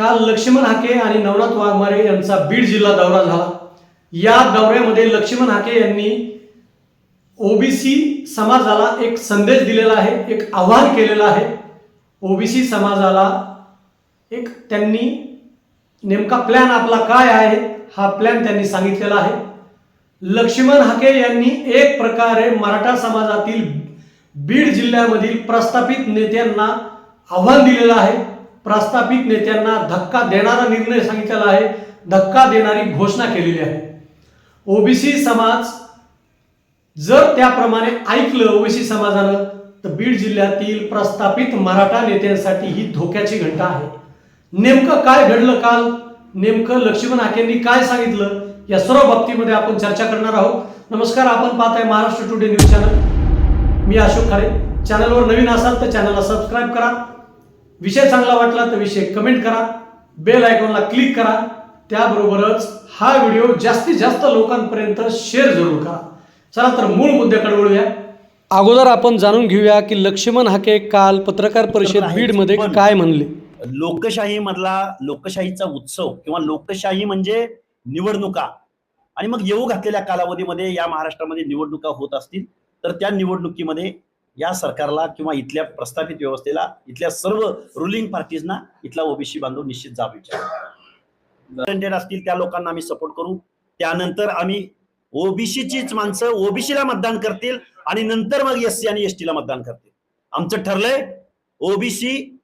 काल लक्ष्मण हाके आणि नवनाथ वाघमारे यांचा बीड जिल्हा दौरा झाला. या दौऱ्यामध्ये लक्ष्मण हाके यांनी ओबीसी समाजाला एक संदेश दिलेला आहे एक आव्हान केलेलं आहे. ओबीसी समाजाला एक त्यांनी नेमका प्लॅन आपला काय आहे हा प्लॅन त्यांनी सांगितलेला आहे. लक्ष्मण हाके यांनी एक प्रकारे मराठा समाजातील बीड जिल्ह्यामधील प्रस्थापित नेत्यांना आव्हान दिलेलं आहे. प्रस्थापित नेत्यांना धक्का देणारा निर्णय सांगितलेला आहे. धक्का देणारी घोषणा केलेली आहे. ओबीसी समाज जर त्याप्रमाणे ऐकलं ओबीसी समाजानं तर बीड जिल्ह्यातील प्रस्थापित मराठा नेत्यांसाठी ही धोक्याची घंटा आहे. नेमकं काय घडलं काल? नेमकं लक्ष्मण हाकेंनी काय सांगितलं? या सर्व बाबतीमध्ये आपण चर्चा करणार आहोत. नमस्कार आपण पाहताय महाराष्ट्र टुडे न्यूज चॅनल. मी अशोक खरे. चॅनलवर नवीन असाल तर चॅनलला सबस्क्राईब करा. विषय चांगला वाटला तर विषय कमेंट करा बेल आयकॉनला क्लिक करा त्याबरोबरच हा व्हिडिओ जास्तीत जास्त लोकांपर्यंत शेअर जरूर करा. चला तर मूळ मुद्द्याकडे वळूया. अगोदर आपण जाणून घेऊया की लक्ष्मण हाके काल पत्रकार परिषद बीडमध्ये पण- काय म्हणले? लोकशाही मधला लोकशाहीचा उत्सव किंवा लोकशाही म्हणजे निवडणुका. आणि मग येऊ घातलेल्या कालावधीमध्ये या महाराष्ट्रामध्ये निवडणुका होत असतील तर त्या निवडणुकीमध्ये या सरकारला किंवा इथल्या प्रस्थापित व्यवस्थेला इथल्या सर्व रुलिंग पार्टीजना इथला ओबीसी बांधव निश्चित जाब विचार असतील त्या लोकांना आम्ही सपोर्ट करू. त्यानंतर आम्ही ओबीसीचीच माणसं ओबीसीला मतदान करतील आणि नंतर मग एससी आणि एस ला मतदान करतील. आमचं ठरलंय ओबीसी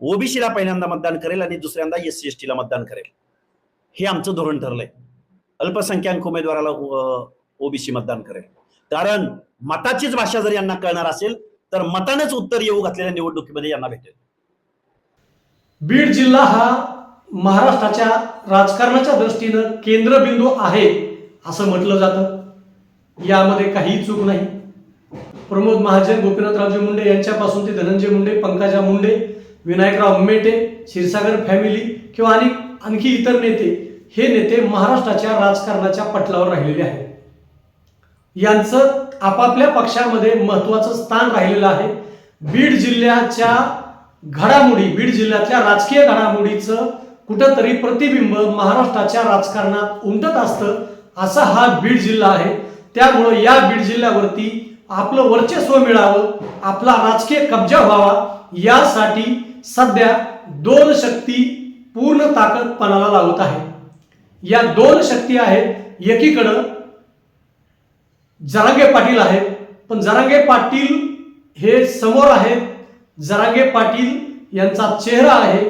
ओबीसीला पहिल्यांदा मतदान करेल आणि दुसऱ्यांदा एस एसटीला मतदान करेल. हे आमचं धोरण ठरलंय. अल्पसंख्याक उमेदवाराला ओबीसी मतदान करेल. कारण मताचीच भाषा जर यांना कळणार असेल तर मतानेच उत्तर येऊ घातलेल्या निवडणुकीमध्ये यांना भेटेल. बीड जिल्हा हा महाराष्ट्राच्या राजकारणाच्या दृष्टीनं केंद्रबिंदू आहे असं म्हटलं जातं. यामध्ये काही चूक नाही. प्रमोद महाजन गोपीनाथरावजी मुंडे यांच्यापासून ते धनंजय मुंडे पंकजा मुंडे विनायकराव मेटे क्षीरसागर फॅमिली किंवा आणि आणखी इतर नेते हे नेते महाराष्ट्राच्या राजकारणाच्या पटलावर राहिलेले आहेत. यांचं आपापल्या पक्षामध्ये महत्वाचं स्थान राहिलेलं आहे. बीड जिल्ह्याच्या घडामोडी बीड जिल्ह्यातल्या राजकीय घडामोडीचं कुठंतरी प्रतिबिंब महाराष्ट्राच्या राजकारणात उमटत असतं असा हा बीड जिल्हा आहे. त्यामुळं या बीड जिल्ह्यावरती आपलं वर्चस्व मिळावं आपला राजकीय कब्जा व्हावा यासाठी सध्या दोन शक्ती पूर्ण ताकद पणाला लावत आहे. या दोन शक्ती आहेत एकीकडं जरांगे पाटील आहेत. पण जरांगे पाटील हे समोर आहेत. जरांगे पाटील यांचा चेहरा आहे.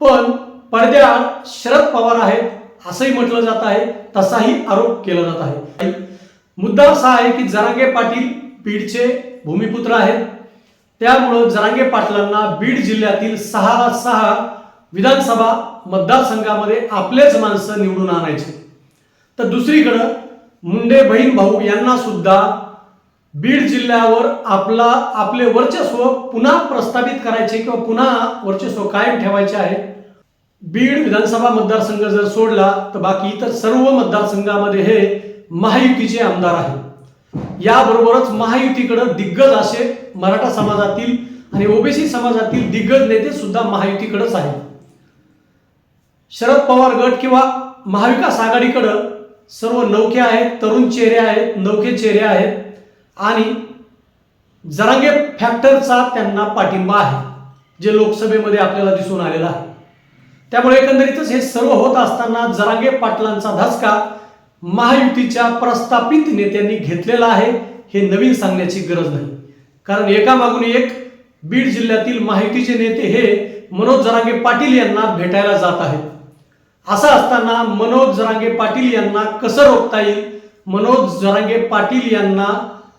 पण पडद्याआड शरद पवार आहेत. असंही म्हटलं जात आहे. तसाही आरोप केला जात आहे. मुद्दा असा आहे की जरांगे पाटील बीडचे भूमिपुत्र आहेत. त्यामुळं जरांगे पाटलांना बीड जिल्ह्यातील सहाला सहा विधानसभा मतदारसंघामध्ये आपलेच माणसं निवडून आणायचे. तर दुसरीकडं मुंडे बहीण भाऊ यांना सुद्धा बीड जिल्ह्यावर आपला आपले वर्चस्व पुन्हा प्रस्थापित करायचे किंवा पुन्हा वर्चस्व कायम ठेवायचे आहे. बीड विधानसभा मतदारसंघ जर सोडला तर बाकी इतर सर्व मतदारसंघामध्ये हे महायुतीचे आमदार आहेत. याबरोबरच महायुतीकडे दिग्गज असे मराठा समाजातील आणि ओबीसी समाजातील दिग्गज नेते सुद्धा महायुतीकडेच आहेत. शरद पवार गट किंवा महाविकास आघाडीकडं सर्व नौके आहेत तरुण चेहरे आहेत नौके चेहरे आहेत आणि जरांगे फॅक्टरचा त्यांना पाठिंबा आहे जे लोकसभेमध्ये आपल्याला दिसून आलेला आहे. त्यामुळे एकंदरीतच हे सर्व होत असताना जरांगे पाटलांचा धसका महायुतीच्या प्रस्थापित नेत्यांनी घेतलेला आहे हे नवीन सांगण्याची गरज नाही. कारण एकामागून एक बीड जिल्ह्यातील महायुतीचे नेते हे मनोज जरांगे पाटील यांना भेटायला जात आहेत. असं असताना मनोज जरांगे पाटील यांना कसं रोखता येईल? मनोज जरांगे पाटील यांना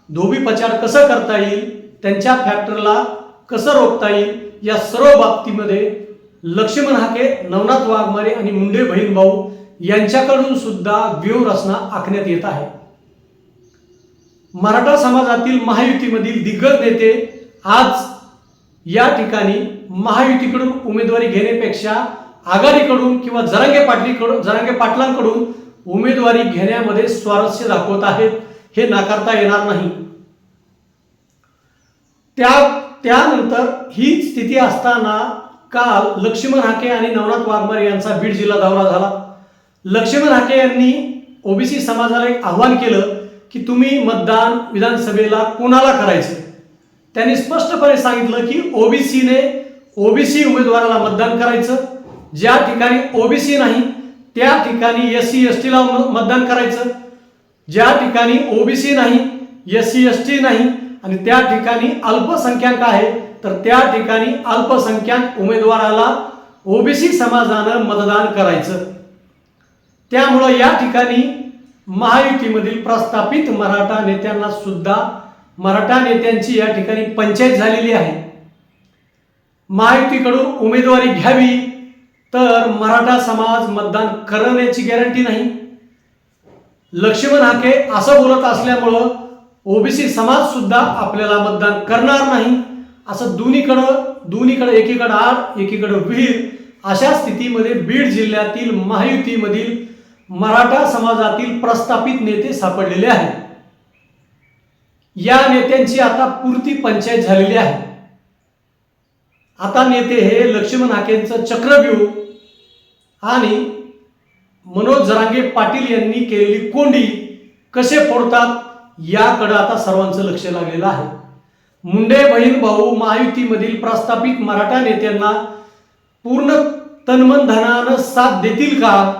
धोबीपचार कसं करता येईल? त्यांच्या फॅक्टरला कसं रोखता येईल? या सर्व बाबतीमध्ये लक्ष्मण हाके नवनाथ वाघमारे आणि मुंडे बहीण भाऊ यांच्याकडून सुद्धा व्यूहरचना आखण्यात येत आहे. मराठा समाजातील महायुतीमधील दिग्गज नेते आज या ठिकाणी महायुतीकडून उमेदवारी घेण्यापेक्षा आघाडीकडून किंवा जरांगे पाटलीकडून जरांगे पाटलांकडून उमेदवारी घेण्यामध्ये स्वारस्य दाखवत आहेत. हे नाकारता येणार नाही. त्या त्यानंतर ही स्थिती असताना काल लक्ष्मण हाके आणि नवनाथ वाघमारे यांचा बीड जिल्हा दौरा झाला. लक्ष्मण हाके यांनी ओबीसी समाजाला एक आव्हान केलं की तुम्ही मतदान विधानसभेला कोणाला करायचं? त्यांनी स्पष्टपणे सांगितलं की ओबीसीने ओबीसी उमेदवाराला मतदान करायचं. ज्या ठिकाणी ओबीसी नाही त्या ठिकाणी एस सी एस टीला मतदान करायचं. ज्या ठिकाणी ओबीसी नाही एस सी एस टी नाही आणि त्या ठिकाणी अल्पसंख्याक आहे तर त्या ठिकाणी अल्पसंख्याक उमेदवाराला ओबीसी समाजानं मतदान करायचं. त्यामुळं या ठिकाणी महायुतीमधील प्रस्थापित मराठा नेत्यांना सुद्धा मराठा नेत्यांची या ठिकाणी पंचायत झालेली आहे. महायुतीकडून उमेदवारी घ्यावी तर मराठा समाज मतदान करण्याची गॅरंटी नाही. लक्ष्मण हाके असं बोलत असल्यामुळं ओबीसी समाज सुद्धा आपल्याला मतदान करणार नाही. असं दोन्हीकडं दोन्हीकडं एकीकडं आड एकीकडं विहीर अशा स्थितीमध्ये बीड जिल्ह्यातील महायुतीमधील मराठा समाजातील प्रस्थापित नेते सापडलेले आहेत. या नेत्यांची आता पूर्ती पंचायत झालेली आहे. आता नेते हे लक्ष्मण हाकेंचं चक्रव्यूह आणि मनोज जरांगे पाटील यांनी केलेली कोंडी कसे फोडतात याकडे आता सर्वांचं लक्ष लागलेलं आहे. मुंडे बहीण भाऊ महायुतीमधील प्रस्थापित मराठा नेत्यांना पूर्ण तन्मन धनानं साथ देतील का?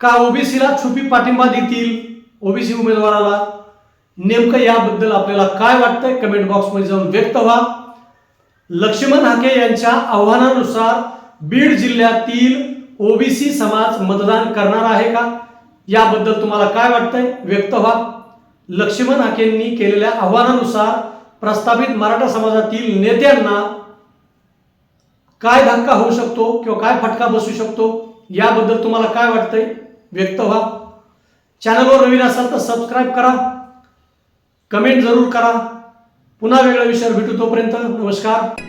का ओबीसीला छुपी पाठिंबा देतील ओबीसी उमेदवाराला? नेमकं याबद्दल आपल्याला काय वाटतंय? कमेंट बॉक्समध्ये जाऊन व्यक्त व्हा. लक्ष्मण हाके यांच्या आव्हानानुसार बीड जिल्ह्यातील ओबीसी समाज मतदान करणार आहे का? याबद्दल तुम्हाला काय वाटतंय? व्यक्त व्हा. लक्ष्मण हाकेंनी केलेल्या आव्हानानुसार प्रस्तावित मराठा समाजातील नेत्यांना काय धक्का होऊ शकतो किंवा काय फटका बसू शकतो? याबद्दल तुम्हाला काय वाटतंय? व्यक्त व्हा. चॅनलवर नवीन असाल तर सबस्क्राईब करा. कमेंट जरूर करा. पुन्हा वेगळ्या विषयावर भेटू तोपर्यंत नमस्कार.